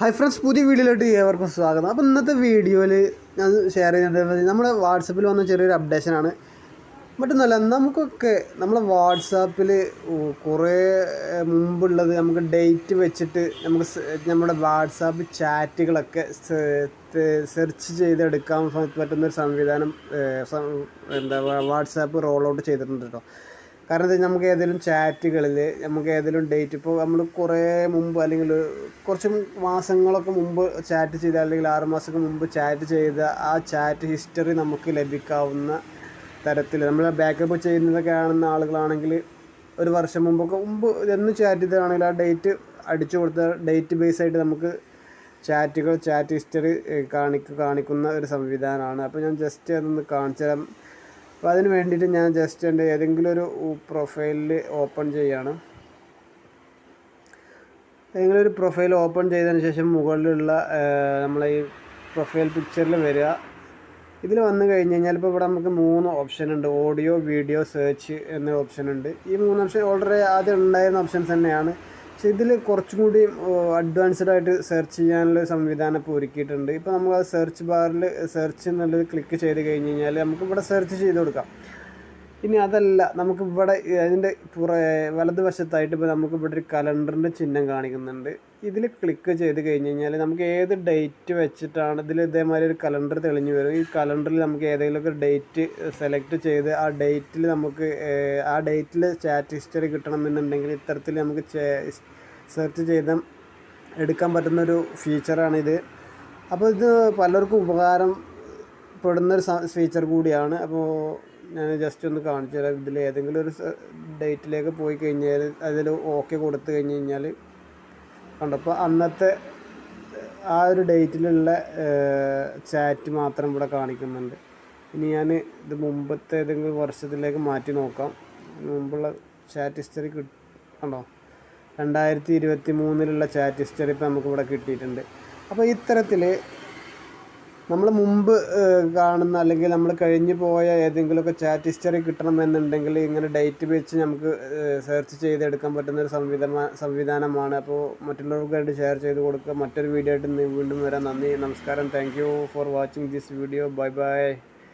Hi friends പുതിയ വീഡിയോയിലോട്ട് ഏവർക്കും സ്വാഗതം. അപ്പോൾ ഇന്നത്തെ വീഡിയോയിൽ ഞാൻ ഷെയർ ചെയ്യുന്നത് നമ്മുടെ വാട്സപ്പിൽ വന്ന ചെറിയൊരു അപ്ഡേഷനാണ് മറ്റൊന്നുമല്ല നമുക്കൊക്കെ നമ്മളെ വാട്സാപ്പിൽ കുറേ മുമ്പുള്ളത് നമുക്ക് ഡേറ്റ് വെച്ചിട്ട് നമുക്ക് നമ്മുടെ വാട്സാപ്പ് ചാറ്റുകളൊക്കെ സെർച്ച് ചെയ്തെടുക്കാൻ പറ്റുന്നൊരു സംവിധാനം എന്താ വാട്സാപ്പ് റോൾ ഔട്ട് ചെയ്തിട്ടുണ്ട് കേട്ടോ കാരണം എന്താ നമുക്ക് ഏതെങ്കിലും ചാറ്റുകളിൽ നമുക്ക് ഏതെങ്കിലും ഡേറ്റ് ഇപ്പോൾ നമ്മൾ കുറേ മുമ്പ് അല്ലെങ്കിൽ കുറച്ച് മാസങ്ങളൊക്കെ മുമ്പ് ചാറ്റ് ചെയ്ത അല്ലെങ്കിൽ ആറ് മുമ്പ് ചാറ്റ് ചെയ്ത ആ ചാറ്റ് ഹിസ്റ്ററി നമുക്ക് ലഭിക്കാവുന്ന തരത്തിൽ നമ്മൾ ബാക്കപ്പ് ചെയ്യുന്നതൊക്കെ ആണെന്ന ആളുകളാണെങ്കിൽ ഒരു വർഷം മുമ്പൊക്കെ മുമ്പ് എന്ന് ചാറ്റ് ചെയ്തതാണെങ്കിൽ ആ ഡേറ്റ് അടിച്ചു കൊടുത്ത ഡേറ്റ് ബേസ് ആയിട്ട് നമുക്ക് ചാറ്റുകൾ ചാറ്റ് ഹിസ്റ്ററി കാണിക്ക കാണിക്കുന്ന ഒരു സംവിധാനമാണ്. അപ്പോൾ ഞാൻ ജസ്റ്റ് അതൊന്ന് കാണിച്ചു തരാം അപ്പോൾ അതിന് വേണ്ടിയിട്ട് ഞാൻ ജസ്റ്റ് എന്റെ ഏതെങ്കിലും ഒരു പ്രൊഫൈലിൽ ഓപ്പൺ ചെയ്യാണ്. ഏതെങ്കിലും ഒരു പ്രൊഫൈൽ ഓപ്പൺ ചെയ്തതിന് ശേഷം മുകളിലുള്ള നമ്മളെ ഈ പ്രൊഫൈൽ പിക്ചറിൽ വരിക ഇതിൽ വന്നു കഴിഞ്ഞ് കഴിഞ്ഞാൽ ഇപ്പോൾ ഇവിടെ നമുക്ക് മൂന്ന് ഓപ്ഷൻ ഉണ്ട്. ഓഡിയോ വീഡിയോ സെർച്ച് എന്ന ഓപ്ഷൻ ഉണ്ട്. ഈ മൂന്ന് ഓപ്ഷൻ ഓൾറെഡി ആദ്യം ഉണ്ടായിരുന്ന ഓപ്ഷൻസ് തന്നെയാണ്. പക്ഷേ ഇതിൽ കുറച്ചും കൂടി അഡ്വാൻസ്ഡ് ആയിട്ട് സെർച്ച് ചെയ്യാനുള്ള സംവിധാനം ഇപ്പോൾ ഒരുക്കിയിട്ടുണ്ട്. ഇപ്പോൾ നമ്മൾ ആ സെർച്ച് ബാറിൽ സെർച്ച് എന്നുള്ളത് ക്ലിക്ക് ചെയ്ത് കഴിഞ്ഞ് കഴിഞ്ഞാൽ നമുക്ക് ഇവിടെ സെർച്ച് ചെയ്ത് കൊടുക്കാം. ഇനി അതല്ല നമുക്ക് ഇവിടെ അതിന്റെ പുറ വലതുവശത്തായിട്ട് ഇപ്പോൾ നമുക്ക് ഇവിടെ ഒരു കലണ്ടറിന്റെ ചിഹ്നം കാണിക്കുന്നുണ്ട്. ഇതിൽ ക്ലിക്ക് ചെയ്ത് കഴിഞ്ഞ് കഴിഞ്ഞാൽ നമുക്ക് ഏത് ഡേറ്റ് വെച്ചിട്ടാണ് ഇതിൽ ഇതേമാതിരി ഒരു കലണ്ടർ തെളിഞ്ഞു വരും. ഈ കലണ്ടറിൽ നമുക്ക് ഏതെങ്കിലുമൊക്കെ ഡേറ്റ് സെലക്ട് ചെയ്ത് ആ ഡേറ്റിൽ നമുക്ക് ആ ഡേറ്റിൽ ചാറ്റ് ഹിസ്റ്ററി കിട്ടണമെന്നുണ്ടെങ്കിൽ ഇത്തരത്തിൽ നമുക്ക് സെർച്ച് ചെയ്ത് എടുക്കാൻ പറ്റുന്നൊരു ഫീച്ചറാണിത് അപ്പോൾ ഇത്. പലർക്കും ഉപകാരം പെടുന്നൊരു ഫീച്ചർ കൂടിയാണ്. അപ്പോൾ ഞാൻ ജസ്റ്റ് ഒന്ന് കാണിച്ചു തരാം. ഇതിൽ ഏതെങ്കിലും ഒരു ഡേറ്റിലേക്ക് പോയി കഴിഞ്ഞാൽ അതിൽ ഓക്കെ കൊടുത്തു കഴിഞ്ഞ് കഴിഞ്ഞാൽ കണ്ടപ്പോൾ അന്നത്തെ ആ ഒരു ഡേറ്റിലുള്ള ചാറ്റ് മാത്രം ഇവിടെ കാണിക്കുന്നുണ്ട്. ഇനി ഞാൻ ഇത് മുമ്പത്തെ ഏതെങ്കിലും വർഷത്തിലേക്ക് മാറ്റി നോക്കാം. മുമ്പുള്ള ചാറ്റ് ഹിസ്റ്ററി കണ്ടോ? രണ്ടായിരത്തി ഇരുപത്തി മൂന്നിലുള്ള ചാറ്റ് ഹിസ്റ്ററി ഇപ്പോൾ നമുക്കിവിടെ കിട്ടിയിട്ടുണ്ട്. അപ്പോൾ ഇത്തരത്തിൽ നമ്മൾ മുമ്പ് കാണുന്ന അല്ലെങ്കിൽ നമ്മൾ കഴിഞ്ഞു പോയ ഏതെങ്കിലുമൊക്കെ ചാറ്റ് ഹിസ്റ്ററി കിട്ടണമെന്നുണ്ടെങ്കിൽ ഇങ്ങനെ ഡേറ്റ് വെച്ച് നമുക്ക് സെർച്ച് ചെയ്തെടുക്കാൻ പറ്റുന്ന ഒരു സംവിധാന സംവിധാനമാണ്. അപ്പോൾ മറ്റുള്ളവർക്കായിട്ട് ഷെയർ ചെയ്ത് കൊടുക്കുക. മറ്റൊരു വീഡിയോ ആയിട്ട് വീണ്ടും വരാം. നന്ദി നമസ്കാരം. Thank you for watching this video bye bye